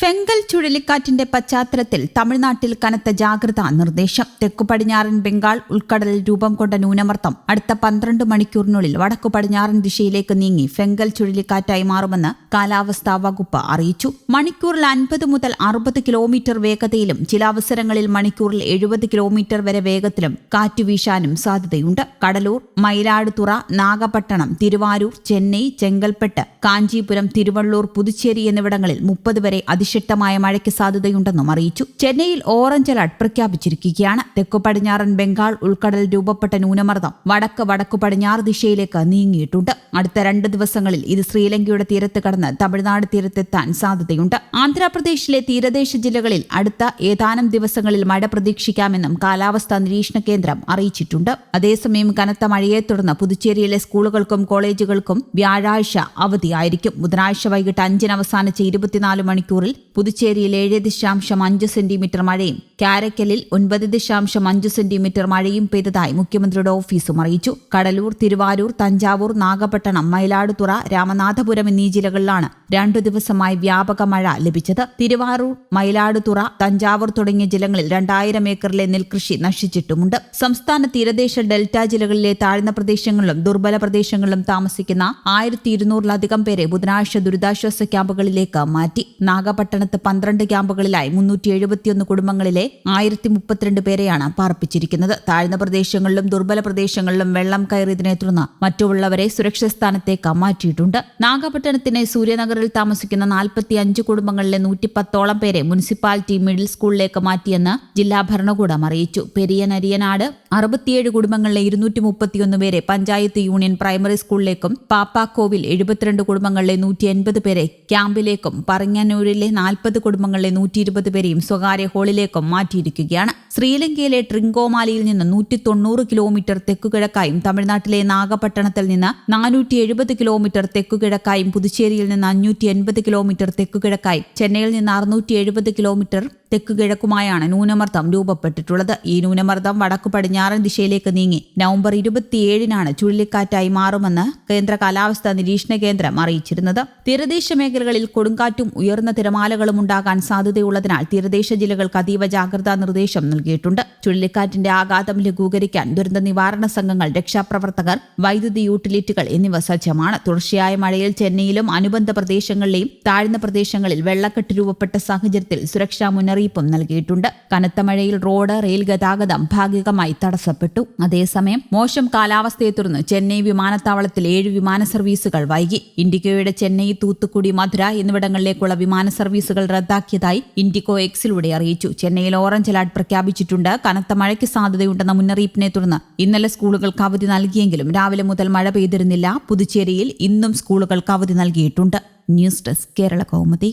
Fengal ചുഴലിക്കാറ്റിന്റെ പശ്ചാത്തലത്തിൽ തമിഴ്നാട്ടിൽ കനത്ത ജാഗ്രതാ നിർദ്ദേശം. തെക്കു പടിഞ്ഞാറൻ ബംഗാൾ ഉൾക്കടലിൽ രൂപം കൊണ്ട ന്യൂനമർദ്ദം അടുത്ത പന്ത്രണ്ട് മണിക്കൂറിനുള്ളിൽ വടക്കു പടിഞ്ഞാറൻ ദിശയിലേക്ക് നീങ്ങി ഫെങ്കൽ ചുഴലിക്കാറ്റായി മാറുമെന്ന് കാലാവസ്ഥാ വകുപ്പ് അറിയിച്ചു. മണിക്കൂറിൽ അൻപത് മുതൽ അറുപത് കിലോമീറ്റർ വേഗതയിലും ചില അവസരങ്ങളിൽ മണിക്കൂറിൽ എഴുപത് കിലോമീറ്റർ വരെ വേഗത്തിലും കാറ്റ് വീശാനും സാധ്യതയുണ്ട്. കടലൂർ മയിലാടുതുറ നാഗപട്ടണം തിരുവാരൂർ ചെന്നൈ ചെങ്കൽപ്പെട്ട് കാഞ്ചീപുരം തിരുവള്ളൂർ പുതുച്ചേരി എന്നിവിടങ്ങളിൽ മുപ്പത് വരെ അതിശക്തമായ മഴയ്ക്ക് സാധ്യതയുണ്ടെന്നും അറിയിച്ചു. ചെന്നൈയിൽ ഓറഞ്ച് അലർട്ട് പ്രഖ്യാപിച്ചിരിക്കുകയാണ്. തെക്കു പടിഞ്ഞാറൻ ബംഗാൾ ഉൾക്കടൽ രൂപപ്പെട്ട ന്യൂനമർദ്ദം വടക്ക് വടക്കു പടിഞ്ഞാറ് ദിശയിലേക്ക് നീങ്ങിയിട്ടുണ്ട്. അടുത്ത രണ്ട് ദിവസങ്ങളിൽ ഇത് ശ്രീലങ്കയുടെ തീരത്ത് കടന്ന് തമിഴ്നാട് തീരത്തെത്താൻ സാധ്യതയുണ്ട്. ആന്ധ്രാപ്രദേശിലെ തീരദേശ ജില്ലകളിൽ അടുത്ത ഏതാനും ദിവസങ്ങളിൽ മഴ പ്രതീക്ഷിക്കാമെന്നും കാലാവസ്ഥാ നിരീക്ഷണ കേന്ദ്രം അറിയിച്ചിട്ടുണ്ട്. അതേസമയം കനത്ത മഴയെ തുടർന്ന് പുതുച്ചേരിയിലെ സ്കൂളുകൾക്കും കോളേജുകൾക്കും വ്യാഴാഴ്ച അവധിയായിരിക്കും. ബുധനാഴ്ച വൈകിട്ട് അഞ്ചിന് അവസാനിച്ച ഇരുപത്തിനാല് മണിക്കൂറിൽ പുതുച്ചേരിയിൽ ഏഴ് ദശാംശം അഞ്ച് സെന്റിമീറ്റർ മഴയും കാരക്കലിൽ ഒൻപത് ദശാംശം അഞ്ച് സെന്റിമീറ്റർ മഴയും പെയ്തതായി മുഖ്യമന്ത്രിയുടെ ഓഫീസും അറിയിച്ചു. കടലൂർ തിരുവാരൂർ തഞ്ചാവൂർ നാഗപട്ടണം മയിലാടുതുറ രാമനാഥപുരം എന്നീ ജില്ലകളിലാണ് രണ്ടു ദിവസമായി വ്യാപക മഴ ലഭിച്ചത്. തിരുവാറൂർ മയിലാടുതുറ തഞ്ചാവൂർ തുടങ്ങിയ ജില്ലകളിൽ രണ്ടായിരം ഏക്കറിലെ നെൽകൃഷി നശിച്ചിട്ടുമുണ്ട്. സംസ്ഥാന തീരദേശ ഡെൽറ്റ ജില്ലകളിലെ താഴ്ന്ന പ്രദേശങ്ങളിലും ദുർബല പ്രദേശങ്ങളിലും താമസിക്കുന്ന ആയിരത്തി ഇരുന്നൂറിലധികം പേരെ ബുധനാഴ്ച ദുരിതാശ്വാസ ക്യാമ്പുകളിലേക്ക് മാറ്റി. നാഗപട്ടണത്ത് പന്ത്രണ്ട് ക്യാമ്പുകളിലായി മുന്നൂറ്റി എഴുപത്തിയൊന്ന് കുടുംബങ്ങളിലെ ആയിരത്തി മുപ്പത്തിരണ്ട് പേരെയാണ് പാർപ്പിച്ചിരിക്കുന്നത്. താഴ്ന്ന പ്രദേശങ്ങളിലും ദുർബല പ്രദേശങ്ങളിലും വെള്ളം കയറിയതിനെ തുടർന്ന് മറ്റുള്ളവരെ സുരക്ഷിത സ്ഥാനത്തേക്ക് മാറ്റിയിട്ടുണ്ട്. നാഗപട്ടണത്തിന് സൂര്യനഗറിൽ താമസിക്കുന്ന നാൽപ്പത്തി അഞ്ച് കുടുംബങ്ങളിലെ നൂറ്റി പത്തോളം പേരെ മുനിസിപ്പാലിറ്റി മിഡിൽ സ്കൂളിലേക്ക് മാറ്റിയെന്ന് ജില്ലാ ഭരണകൂടം അറിയിച്ചു. പെരിയനരിയനാട് അറുപത്തിയേഴ് കുടുംബങ്ങളിലെ ഇരുന്നൂറ്റി മുപ്പത്തിയൊന്ന് പേരെ പഞ്ചായത്ത് യൂണിയൻ പ്രൈമറി സ്കൂളിലേക്കും പാപ്പാക്കോവിൽ എഴുപത്തിരണ്ട് കുടുംബങ്ങളിലെ നൂറ്റി എൺപത് പേരെ ക്യാമ്പിലേക്കും പറങ്ങാനൂരിലെ നാൽപ്പത് കുടുംബങ്ങളിലെ നൂറ്റി ഇരുപത് പേരെയും സ്വകാര്യ ഹാളിലേക്കും മാറ്റിയിരിക്കുകയാണ്. ശ്രീലങ്കയിലെ ട്രിങ്കോമാലിയിൽ നിന്ന് നൂറ്റി തൊണ്ണൂറ് കിലോമീറ്റർ തെക്കുകിഴക്കായും തമിഴ്നാട്ടിലെ നാഗപട്ടണത്തിൽ നിന്ന് നാനൂറ്റി എഴുപത് കിലോമീറ്റർ തെക്കുകിഴക്കായും പുതുച്ചേരിയിൽ നിന്ന് അഞ്ഞൂറ്റി എൺപത് കിലോമീറ്റർ തെക്കുകിഴക്കായി. ചെന്നൈയിൽ നിന്ന് അറുന്നൂറ്റി എഴുപത് കിലോമീറ്റർ തെക്കുകിഴക്കുമായാണ് ന്യൂനമർദ്ദം രൂപപ്പെട്ടിട്ടുള്ളത്. ഈ ന്യൂനമർദ്ദം വടക്കു പടിഞ്ഞാറൻ ദിശയിലേക്ക് നീങ്ങി നവംബർ ഇരുപത്തിയേഴിനാണ് ചുഴലിക്കാറ്റായി മാറുമെന്ന് കേന്ദ്ര കാലാവസ്ഥാ നിരീക്ഷണ കേന്ദ്രം അറിയിച്ചിരുന്നത്. തീരദേശ മേഖലകളിൽ കൊടുങ്കാറ്റും ഉയർന്ന തിരമാലകളും ഉണ്ടാകാൻ സാധ്യതയുള്ളതിനാൽ തീരദേശ ജില്ലകൾക്ക് അതീവ ജാഗ്രതാ നിർദ്ദേശം നൽകിയിട്ടുണ്ട്. ചുഴലിക്കാറ്റിന്റെ ആഘാതം ലഘൂകരിക്കാൻ ദുരന്ത നിവാരണ സംഘങ്ങൾ രക്ഷാപ്രവർത്തകർ വൈദ്യുതി യൂട്ടിലിറ്റികൾ എന്നിവ സജ്ജമാണ്. തുടർച്ചയായ മഴയിൽ ചെന്നൈയിലും അനുബന്ധ പ്രദേശങ്ങളിലെയും താഴ്ന്ന പ്രദേശങ്ങളിൽ വെള്ളക്കെട്ട് രൂപപ്പെട്ട സാഹചര്യത്തിൽ സുരക്ഷാ മുന്നറിയിപ്പും നൽകിയിട്ടുണ്ട്. കനത്ത മഴയിൽ റോഡ് റെയിൽ ഗതാഗതം ഭാഗികമായി തടസ്സപ്പെട്ടു. അതേസമയം മോശം കാലാവസ്ഥയെ തുടർന്ന് ചെന്നൈ വിമാനത്താവളത്തിൽ ഏഴ് വിമാന സർവീസുകൾ വൈകി. ഇൻഡിഗോയുടെ ചെന്നൈ തൂത്തുക്കുടി മധുര എന്നിവിടങ്ങളിലേക്കുള്ള വിമാന സർവീസുകൾ റദ്ദാക്കിയതായി ഇൻഡിഗോ എക്സിലൂടെ അറിയിച്ചു. ചെന്നൈയിൽ ഓറഞ്ച് അലർട്ട് പ്രഖ്യാപിച്ചിട്ടുണ്ട്. കനത്ത മഴയ്ക്ക് സാധ്യതയുണ്ടെന്ന മുന്നറിയിപ്പിനെ തുടർന്ന് ഇന്നലെ സ്കൂളുകൾക്ക് അവധി നൽകിയെങ്കിലും രാവിലെ മുതൽ മഴ പെയ്തിരുന്നില്ല. പുതുച്ചേരിയിൽ ഇന്നും സ്കൂളുകൾക്ക് അവധി നൽകിയിട്ടുണ്ട്. News desk Kerala Kaumudi.